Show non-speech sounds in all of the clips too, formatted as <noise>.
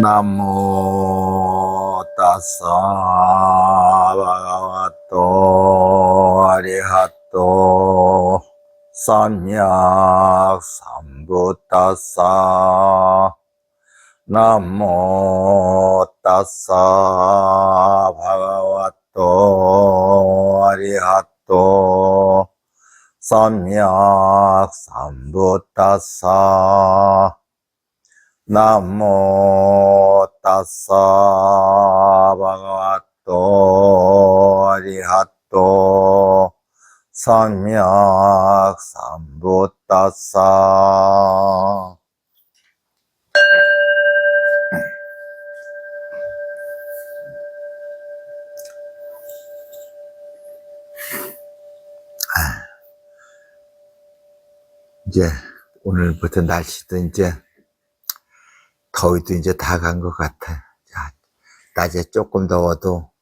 나무 따사 바가와또 아리하또 삼약 삼부 따사 나무 따사 바가와또 아리하또 삼약 삼부 따사 나모 따사 바가와또 아리하또 삼약 삼부 따사 이제 오늘부터 날씨도 이제 더위도 이제 다 간 것 같아. 자, 낮에 조금 더워도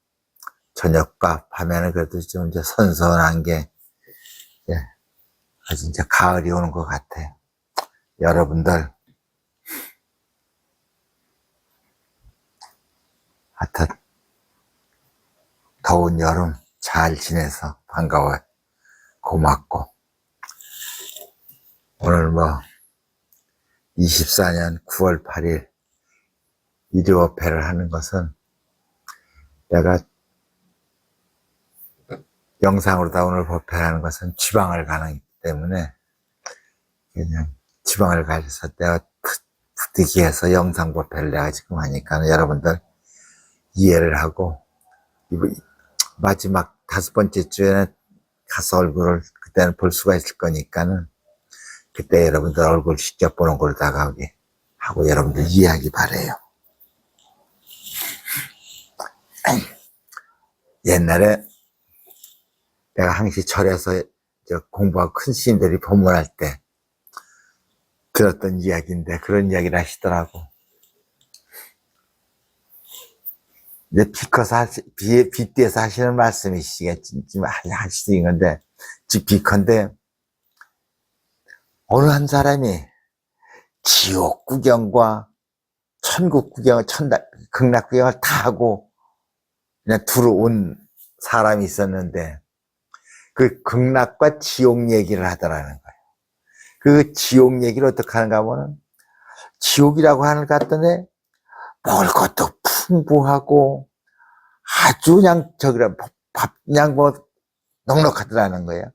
저녁과 밤에는 그래도 좀 이제 선선한 게, 예, 아주 이제 가을이 오는 것 같아. 여러분들, 하여튼, 더운 여름 잘 지내서 반가워요. 고맙고. 오늘 뭐, 24년 9월 8일 일요업회를 하는 것은 내가 영상으로 다 오늘 법회하는 것은 지방을 가는 때문에 그냥 지방을 가서 내가 부득이해서 영상 법회를 내가 지금 하니까 여러분들 이해를 하고 마지막 다섯 번째 주에는 가서 얼굴을 그때는 볼 수가 있을 거니까는 그때 여러분들 얼굴 직접 보는 걸 다가오게 하고 여러분들 이해하기 바래요. <clears throat> 옛날에 내가 항시철에서 저 공부하고 큰 시인들이 법문할 때 들었던 이야기인데 그런 이야기를 하시더라고. 이제 비커서 하시, 비, 빗대서 하시는 말씀이시겠지, 하시는 건데, 즉, 비컨대, 어느 한 사람이 지옥 구경과 천국 구경을, 천당, 극락 구경을 다 하고 그냥 들어온 사람이 있었는데 그 극락과 지옥 얘기를 하더라는 거예요. 그 지옥 얘기를 어떻게 하는가 하면은 지옥이라고 하는 것 같더니 먹을 것도 풍부하고 아주 그냥 저기라 밥 그냥 뭐 넉넉하더라는 거예요.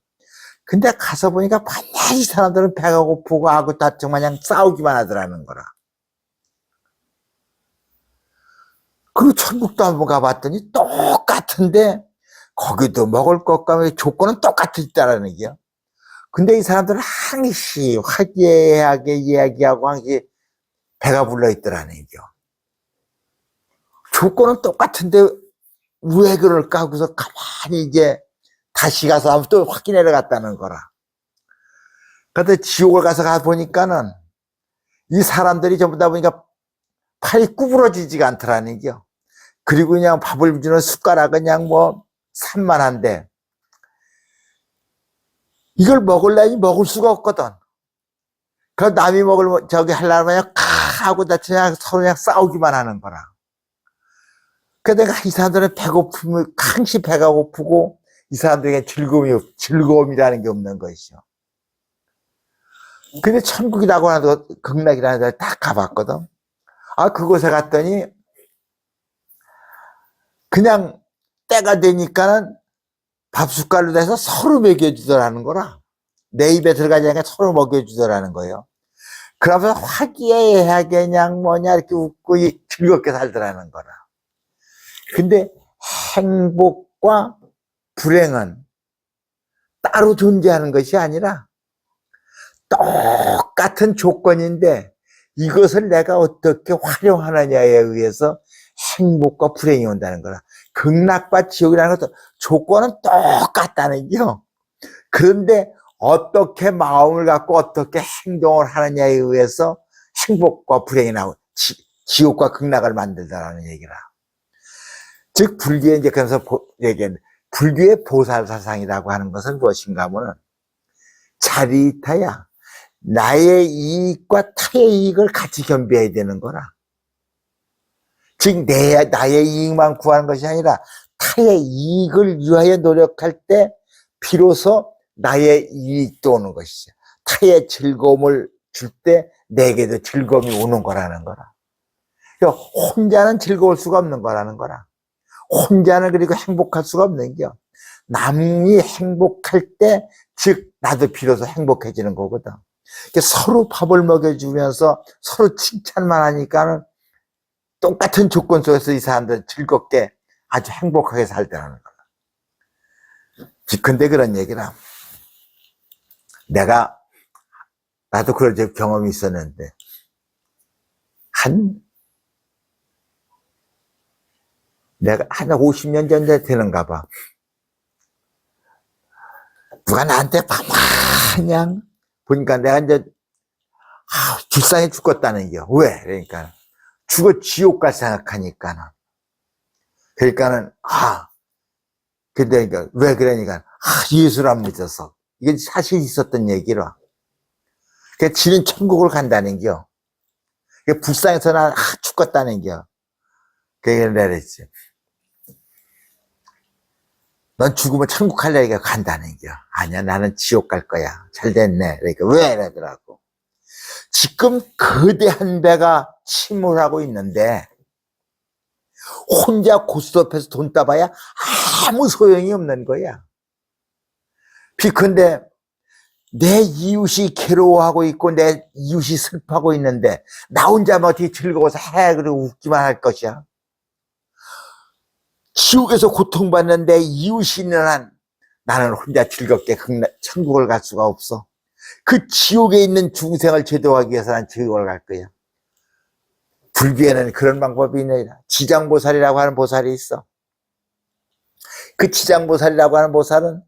근데 가서 보니까 반드시 사람들은 배가 고프고 하고 다정 마냥 싸우기만 하더라는 거라. 그리고 천국도 한번 가봤더니 똑같은데 거기도 먹을 것과 조건은 똑같았다라는 게요. 근데 이 사람들은 항시 화기애애하게 이야기하고 항시 배가 불러 있더라는 게요. 조건은 똑같은데 왜 그럴까 하고서 가만히 이제 다시 가서 한번 또 확인하러 갔다는 거라. 근데 지옥을 가서 가 보니까는 이 사람들이 전부 다 보니까 팔이 구부러지지가 않더라는 게요. 그리고 그냥 밥을 주는 숟가락은 그냥 뭐 산만한데 이걸 먹을래니 먹을 수가 없거든. 그 남이 먹을 저기 하려면 그냥 카 하고 다 그냥 서로 그냥 싸우기만 하는 거라. 그 내가 이 사람들은 배고프면 항시 배가 고프고 이 사람들에게 즐거움이, 즐거움이라는 게 없는 것이죠. 근데 천국이라고 것, 극락이라는 데를 딱 가봤거든. 아, 그곳에 갔더니, 그냥 때가 되니까는 밥 숟갈로 돼서 서로 먹여주더라는 거라. 내 입에 들어가지 않게 서로 먹여주더라는 거예요. 그러면서 화기애애하게 그냥 뭐냐 이렇게 웃고 즐겁게 살더라는 거라. 근데 행복과 불행은 따로 존재하는 것이 아니라 똑같은 조건인데 이것을 내가 어떻게 활용하느냐에 의해서 행복과 불행이 온다는 거라. 극락과 지옥이라는 것도 조건은 똑같다는 게요. 그런데 어떻게 마음을 갖고 어떻게 행동을 하느냐에 의해서 행복과 불행이 나오고 지, 옥과 극락을 만들다라는 얘기라. 즉 불교에 이제 그래서 얘기했는데 불교의 보살사상이라고 하는 것은 무엇인가 하면은 자리타야 나의 이익과 타의 이익을 같이 겸비해야 되는 거라. 즉, 내, 나의 이익만 구하는 것이 아니라 타의 이익을 위하여 노력할 때 비로소 나의 이익도 오는 것이죠. 타의 즐거움을 줄 때 내게도 즐거움이 오는 거라는 거라. 그러니까 혼자는 즐거울 수가 없는 거라는 거라. 혼자는 그리고 행복할 수가 없는 겨. 남이 행복할 때, 즉, 나도 비로소 행복해지는 거거든. 서로 밥을 먹여주면서 서로 칭찬만 하니까는 똑같은 조건 속에서 이 사람들은 즐겁게 아주 행복하게 살더라는 거야. 근데 그런 얘기라. 내가, 나도 그런 저 경험이 있었는데, 한, 내가 한 50년 전에 되는가 봐. 누가 나한테 마냥 보니까 내가 이제 아, 불쌍해 죽겠다는 게 왜? 그러니까 죽어 지옥 갈 생각하니까는 그러니까는 아 근데 그러니까 왜 그러니까 아 예수를 안 믿어서 이게 사실 있었던 얘기라. 그 지는 천국을 간다는 겨. 그 불쌍해서 나 아, 죽겠다는 겨. 그게 내랬지. 넌 죽으면 천국 갈래니까 간다는 겨. 아니야, 나는 지옥 갈 거야. 잘 됐네. 그러니까 왜 이러더라고. 지금 거대한 배가 침몰하고 있는데, 혼자 고스톱에서 돈 따봐야 아무 소용이 없는 거야. 비컨대 내 이웃이 괴로워하고 있고 내 이웃이 슬퍼하고 있는데 나 혼자만 어떻게 즐거워서 해 그리고 웃기만 할 것이야. 지옥에서 고통받는데 이웃이 있는 한 나는 혼자 즐겁게 천국을 갈 수가 없어. 그 지옥에 있는 중생을 제도하기 위해서 난 지옥을 갈 거야. 불교에는 그런 방법이 있느니라. 지장보살이라고 하는 보살이 있어. 그 지장보살이라고 하는 보살은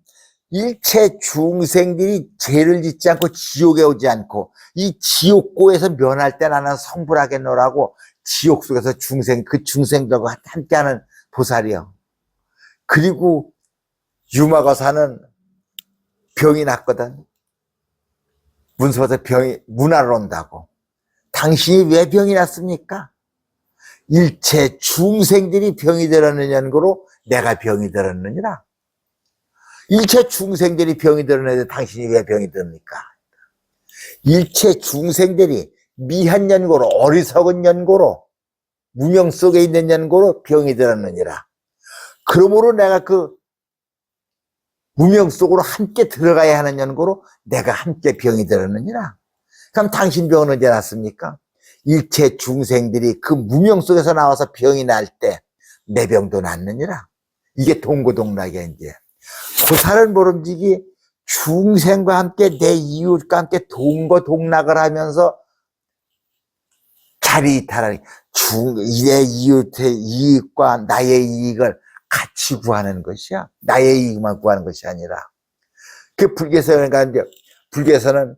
일체 중생들이 죄를 짓지 않고 지옥에 오지 않고 이 지옥고에서 면할 때 나는 성불하겠노라고 지옥 속에서 중생, 그 중생들과 함께하는 보살이요. 그리고 유마가 사는 병이 났거든. 문서에서 병이, 문화를 온다고. 당신이 왜 병이 났습니까? 일체 중생들이 병이 들었는 연고로 내가 병이 들었느니라. 일체 중생들이 병이 들었는데 당신이 왜 병이 듭니까? 일체 중생들이 미한 연고로, 어리석은 연고로, 무명 속에 있는 연고로 병이 들었느니라. 그러므로 내가 그 무명 속으로 함께 들어가야 하는 연고로 내가 함께 병이 들었느니라. 그럼 당신 병은 언제 났습니까? 일체 중생들이 그 무명 속에서 나와서 병이 날 때 내 병도 낫느니라. 이게 동고동락이야, 이제. 고사는 모름지기 중생과 함께 내 이웃과 함께 동거동락을 하면서 자리 이탈하니 중, 내 이웃의 이익과 나의 이익을 같이 구하는 것이야. 나의 이익만 구하는 것이 아니라. 그 불교에서는, 그러니까 이제 불교에서는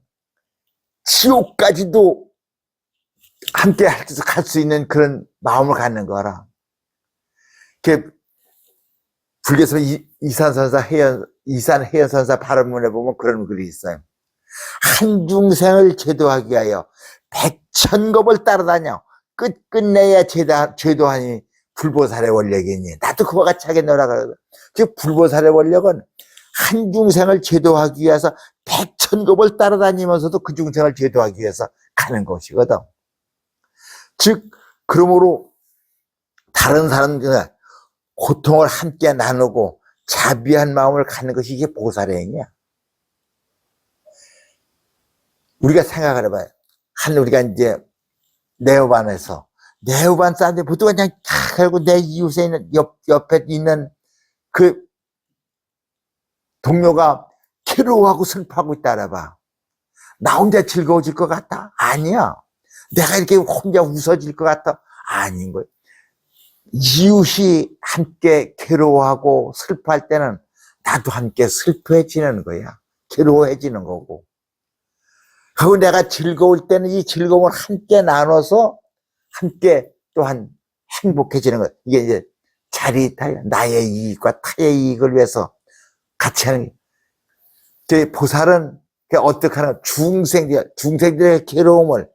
지옥까지도 함께 갈 수 있는 그런 마음을 갖는 거라. 그 불교에서 이산선사 해연, 이산 해연선사 발언문에 보면 그런 글이 있어요. 한 중생을 제도하기 위하여 백천겁을 따라다녀 끝끝내야 제다, 제도하니 불보살의 원력이니 나도 그와 같이 하겠노라. 즉 불보살의 원력은 한 중생을 제도하기 위해서 백천겁을 따라다니면서도 그 중생을 제도하기 위해서 가는 것이거든. 즉 그러므로 다른 사람들은 고통을 함께 나누고 자비한 마음을 갖는 것이 이게 보살의 행위야. 우리가 생각을 해봐요. 한 우리가 이제 네오반에서 네오반 사람들 보통 그냥 다 결국 내 이웃에 있는 옆 옆에 있는 그 동료가 괴로워하고 슬퍼하고 있다 봐. 나 혼자 즐거워질 것 같다? 아니야. 내가 이렇게 혼자 웃어질 것 같다? 아닌 거예요. 이웃이 함께 괴로워하고 슬퍼할 때는 나도 함께 슬퍼해지는 거야. 괴로워해지는 거고. 그리고 내가 즐거울 때는 이 즐거움을 함께 나눠서 함께 또한 행복해지는 거. 이게 이제 자리탈, 나의 이익과 타의 이익을 위해서 같이 하는 그 보살은 어떻게 하는 중생들, 중생들의 괴로움을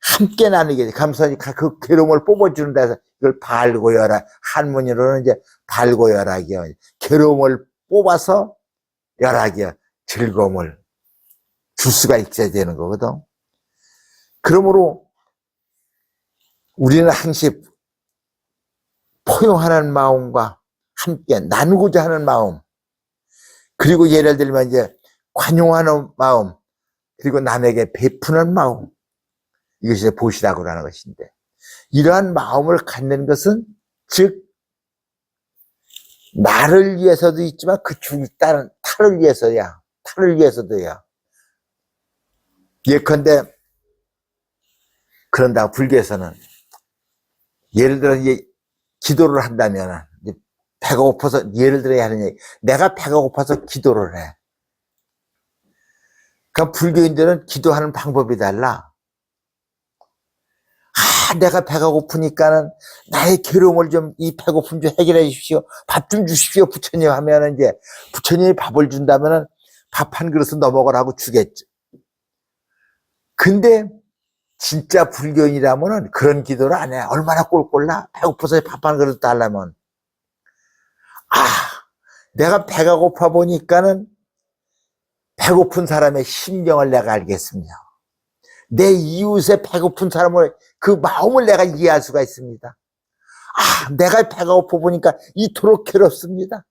함께 나누게 돼. 감사히 그 괴로움을 뽑아주는 데서 이걸 발고열악, 한문으로는 이제 발고열악이요. 괴로움을 뽑아서 열악이요. 즐거움을 줄 수가 있어야 되는 거거든. 그러므로 우리는 항시 포용하는 마음과 함께 나누고자 하는 마음, 그리고 예를 들면 이제 관용하는 마음, 그리고 남에게 베푸는 마음, 이것이 보시라고 하는 것인데, 이러한 마음을 갖는 것은, 즉, 나를 위해서도 있지만 그 죽을 따른 타를 위해서야, 타를 위해서도야. 예컨대, 그런다고 불교에서는, 예를 들어, 이제 기도를 한다면, 배가 고파서, 예를 들어 하는 얘기, 내가 배가 고파서 기도를 해. 그러니까 불교인들은 기도하는 방법이 달라. 아, 내가 배가 고프니까는 나의 괴로움을 좀, 이 배고픔 좀 해결해 주십시오. 밥 좀 주십시오, 부처님 하면은 이제, 부처님이 밥을 준다면은 밥 한 그릇은 넘어가라고 주겠죠. 근데, 진짜 불교인이라면은 그런 기도를 안 해. 얼마나 꼴꼴나? 배고파서 밥 한 그릇 달라면. 아, 내가 배가 고파 보니까는 배고픈 사람의 심정을 내가 알겠습니다. 내 이웃의 배고픈 사람을 그 마음을 내가 이해할 수가 있습니다. 아, 내가 배가 고파 보니까 이토록 괴롭습니다.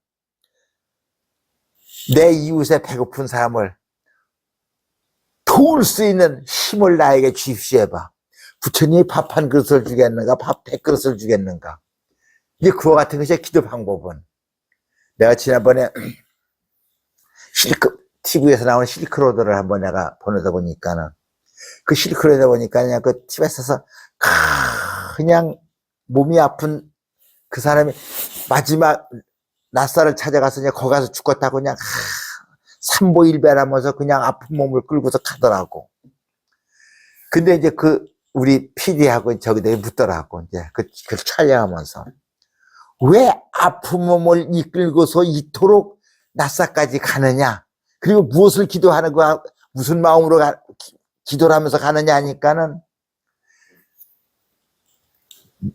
내 이웃의 배고픈 사람을 도울 수 있는 힘을 나에게 주십시오 해봐. 부처님이 밥 한 그릇을 주겠는가? 밥 백 그릇을 주겠는가? 이제 그와 같은 것이 기도 방법은. 내가 지난번에 <clears throat> 실크, TV에서 나오는 실크로드를 한번 내가 보내다 보니까는 그 실크로드 보니까 그냥 그 집에서 그냥 몸이 아픈 그 사람이 마지막 낯살을 찾아가서 그냥 거기 가서 죽었다고 그냥 삼보일배라면서 그냥 아픈 몸을 끌고서 가더라고. 근데 이제 그 우리 PD하고 저기다 묻더라고 이제 그, 그 촬영하면서 왜 아픈 몸을 이끌고서 이토록 낯사까지 가느냐? 그리고 무엇을 기도하는 거야? 무슨 마음으로 가, 기, 기도를 하면서 가느냐 하니까는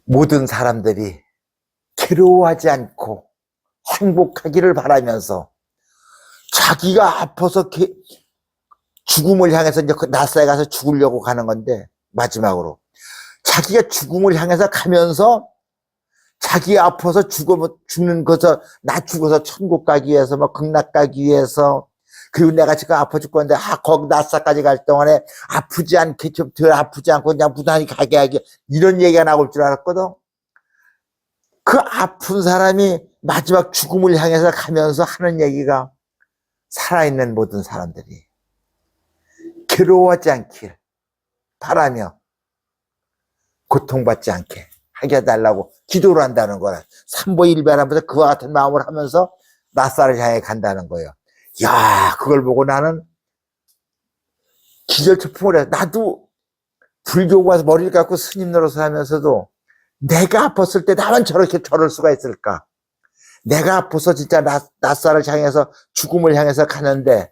모든 사람들이 괴로워하지 않고 행복하기를 바라면서 자기가 아파서 게, 죽음을 향해서 이제 그 낯사에 가서 죽으려고 가는 건데 마지막으로. 자기가 죽음을 향해서 가면서 자기 아파서 죽으면 죽는 것을 나 죽어서 천국 가기 위해서 뭐 극락 가기 위해서 그리고 내가 지금 아파 죽겠는데 아 거기 나사까지 갈 동안에 아프지 않게 좀 덜 아프지 않고 그냥 무난히 가게 하기. 이런 얘기가 나올 줄 알았거든. 그 아픈 사람이 마지막 죽음을 향해서 가면서 하는 얘기가 살아있는 모든 사람들이 괴로워하지 않길 바라며 고통받지 않게 하게 해달라고 기도를 한다는 거라. 삼보일배하면서 그와 같은 마음을 하면서 낯살을 향해 간다는 거예요. 야, 그걸 보고 나는 기절초풍을 해. 나도 불교 가서 머리를 감고 스님 노릇을 하면서도 내가 아팠을 때 나만 저렇게 저럴 수가 있을까? 내가 아파서 진짜 낯, 낯살을 향해서 죽음을 향해서 가는데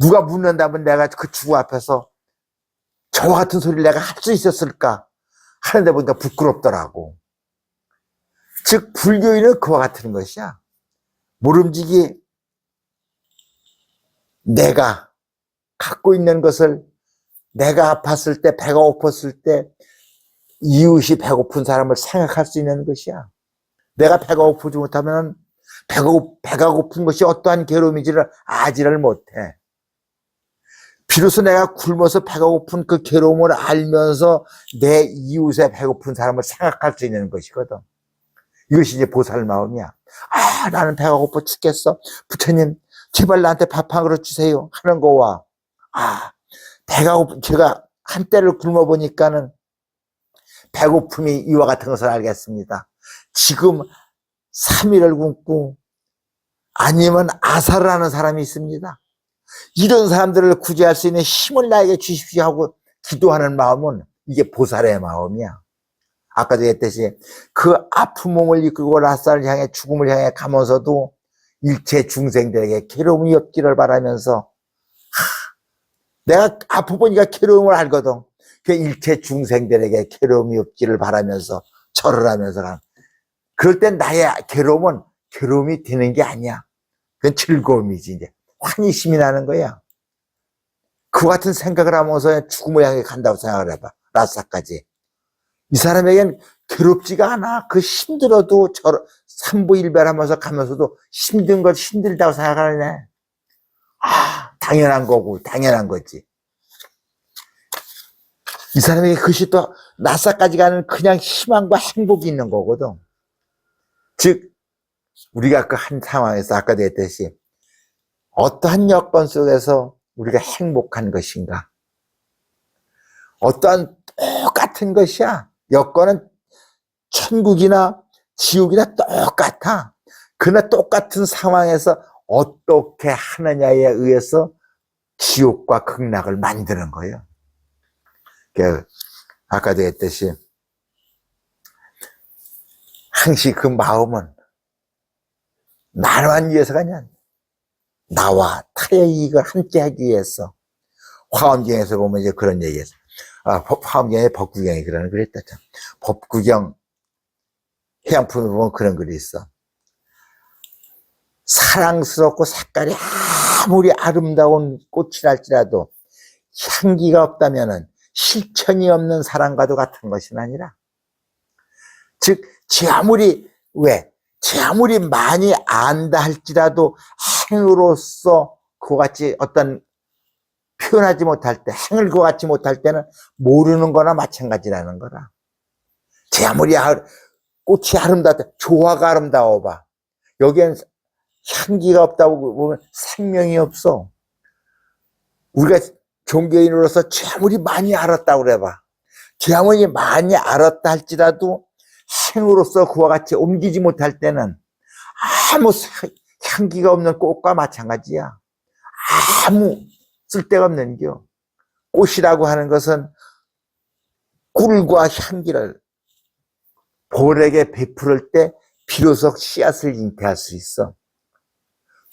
누가 묻는다면 내가 그 죽음 앞에서 저와 같은 소리를 내가 할 수 있었을까? 하는데 보니까 부끄럽더라고. 즉, 불교인은 그와 같은 것이야. 모름지기 내가 갖고 있는 것을 내가 아팠을 때, 배가 고팠을 때, 이웃이 배고픈 사람을 생각할 수 있는 것이야. 내가 배가 고프지 못하면 배가, 배가 고픈 것이 어떠한 괴로움인지를 아지를 못해. 비로소 내가 굶어서 배가 고픈 그 괴로움을 알면서 내 이웃의 배고픈 사람을 생각할 수 있는 것이거든. 이것이 이제 보살 마음이야. 아, 나는 배가 고파 죽겠어. 부처님, 제발 나한테 밥 한 그릇 주세요. 하는 거와, 아, 배가 고픈, 제가 한때를 굶어보니까는 배고픔이 이와 같은 것을 알겠습니다. 지금 3일을 굶고 아니면 아사를 하는 사람이 있습니다. 이런 사람들을 구제할 수 있는 힘을 나에게 주십시오 하고 기도하는 마음은 이게 보살의 마음이야. 아까도 했듯이 그 아픈 몸을 이끌고 라사를 향해 죽음을 향해 가면서도 일체 중생들에게 괴로움이 없기를 바라면서 하, 내가 아프 보니까 괴로움을 알거든. 그 일체 중생들에게 괴로움이 없기를 바라면서 절을 하면서 가 그럴 땐 나의 괴로움은 괴로움이 되는 게 아니야. 그건 즐거움이지, 이제. 환희심이 나는 거야. 그 같은 생각을 하면서 죽음을 향해 간다고 생각을 해봐. 라사까지. 이 사람에겐 괴롭지가 않아. 그 힘들어도 저 삼보일별하면서 가면서도 힘든 걸 힘들다고 생각하네. 아, 당연한 거고, 당연한 거지. 이 사람에게 그것이 또 나사까지 가는 그냥 희망과 행복이 있는 거거든. 즉, 우리가 그한 상황에서 아까도 했듯이 어떠한 여건 속에서 우리가 행복한 것인가? 어떠한 똑같은 것이야. 여건은 천국이나 지옥이나 똑같아. 그러나 똑같은 상황에서 어떻게 하느냐에 의해서 지옥과 극락을 만드는 거예요. 그 아까도 했듯이 항시 그 마음은 나만 위해서가 아니야. 나와 타의 이익을 함께 하기 위해서 화엄경에서 보면 이제 그런 얘기했어. 아, 법- 화엄경의 법구경이 그러는 글이 있다. 참. 법구경 해양품에 보면 그런 글이 있어. 사랑스럽고 색깔이 아무리 아름다운 꽃이랄지라도 향기가 없다면은 실천이 없는 사랑과도 같은 것이 아니라 즉, 제 아무리 왜? 제 아무리 많이 안다 할지라도 행으로서 그와 같이 어떤 표현하지 못할 때, 행을 그와 같이 못할 때는 모르는 거나 마찬가지라는 거라. 제 아무리 아- 꽃이 아름답다, 조화가 아름다워 봐. 여기엔 향기가 없다고 보면 생명이 없어. 우리가 종교인으로서 제 아무리 많이 알았다고 그래봐. 제 아무리 많이 알았다 할지라도 행으로서 그와 같이 옮기지 못할 때는 아무 사- 향기가 없는 꽃과 마찬가지야. 아무 쓸데가 없는 겨. 꽃이라고 하는 것은 꿀과 향기를 볼에게 베풀을 때 비로소 씨앗을 잉태할 수 있어.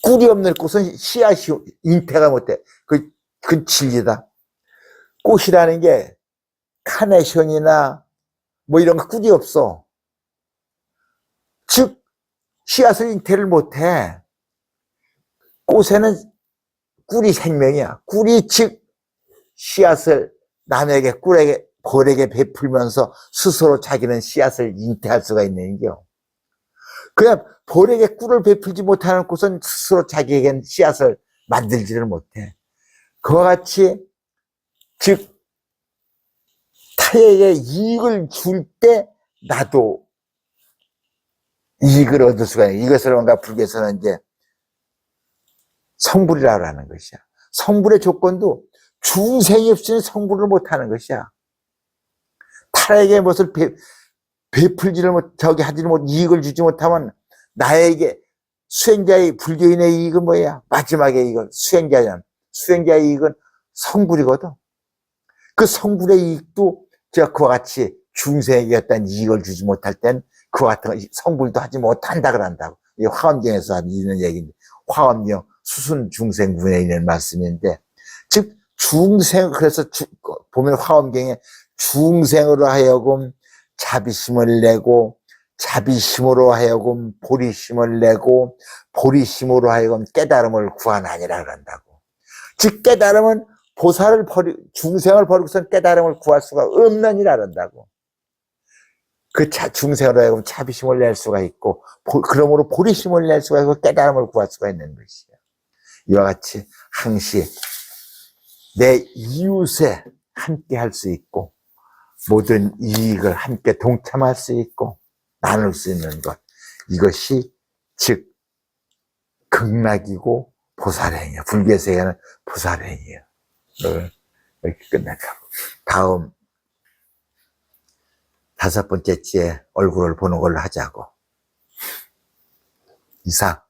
꿀이 없는 꽃은 씨앗이 잉태가 못해. 그, 그건 진리다. 꽃이라는 게 카네이션이나 뭐 이런 거 꿀이 없어. 즉, 씨앗을 잉태를 못해. 꽃에는 꿀이 생명이야. 꿀이 즉, 씨앗을 남에게, 꿀에게, 벌에게 베풀면서 스스로 자기는 씨앗을 잉태할 수가 있는 겨. 그냥 벌에게 꿀을 베풀지 못하는 꽃은 스스로 자기에겐 씨앗을 만들지를 못해. 그와 같이, 즉, 타에게 이익을 줄 때 나도 이익을 얻을 수가 있는 이것을 뭔가 불교에서는 이제 성불이라고 하는 것이야. 성불의 조건도 중생이 없이는 성불을 못하는 것이야. 타에게 무엇을 배, 베풀지를 못, 저기 하지를 못, 이익을 주지 못하면 나에게 수행자의 불교인의 이익은 뭐야? 마지막에 이건 수행자냐? 수행자의 이익은 성불이거든. 그 성불의 이익도 제가 그와 같이 중생에게 어떤 이익을 주지 못할 땐 그와 같은 거 성불도 하지 못한다 그런다고. 이 화엄경에서 하는 얘기인데, 화엄경 수순 중생군에 있는 말씀인데, 즉, 중생, 그래서 주- 보면 화엄경에 중생으로 하여금 자비심을 내고, 자비심으로 하여금 보리심을 내고, 보리심으로 하여금 깨달음을 구하나니라 그런다고. 즉, 깨달음은 보살을 버리, 중생을 버리고선 깨달음을 구할 수가 없는 이라 그런다고. 그 자, 중생으로 하여금 자비심을 낼 수가 있고, 보- 그러므로 보리심을 낼 수가 있고, 깨달음을 구할 수가 있는 것이야. 이와 같이 항시 내 이웃에 함께 할 수 있고, 모든 이익을 함께 동참할 수 있고, 나눌 수 있는 것. 이것이 즉, 극락이고 보살행이야. 불교 세계는 보살행이야. 어, 이렇게 끝내자고. 다음 다섯 번째 주에 얼굴을 보는 걸로 하자고. 이상.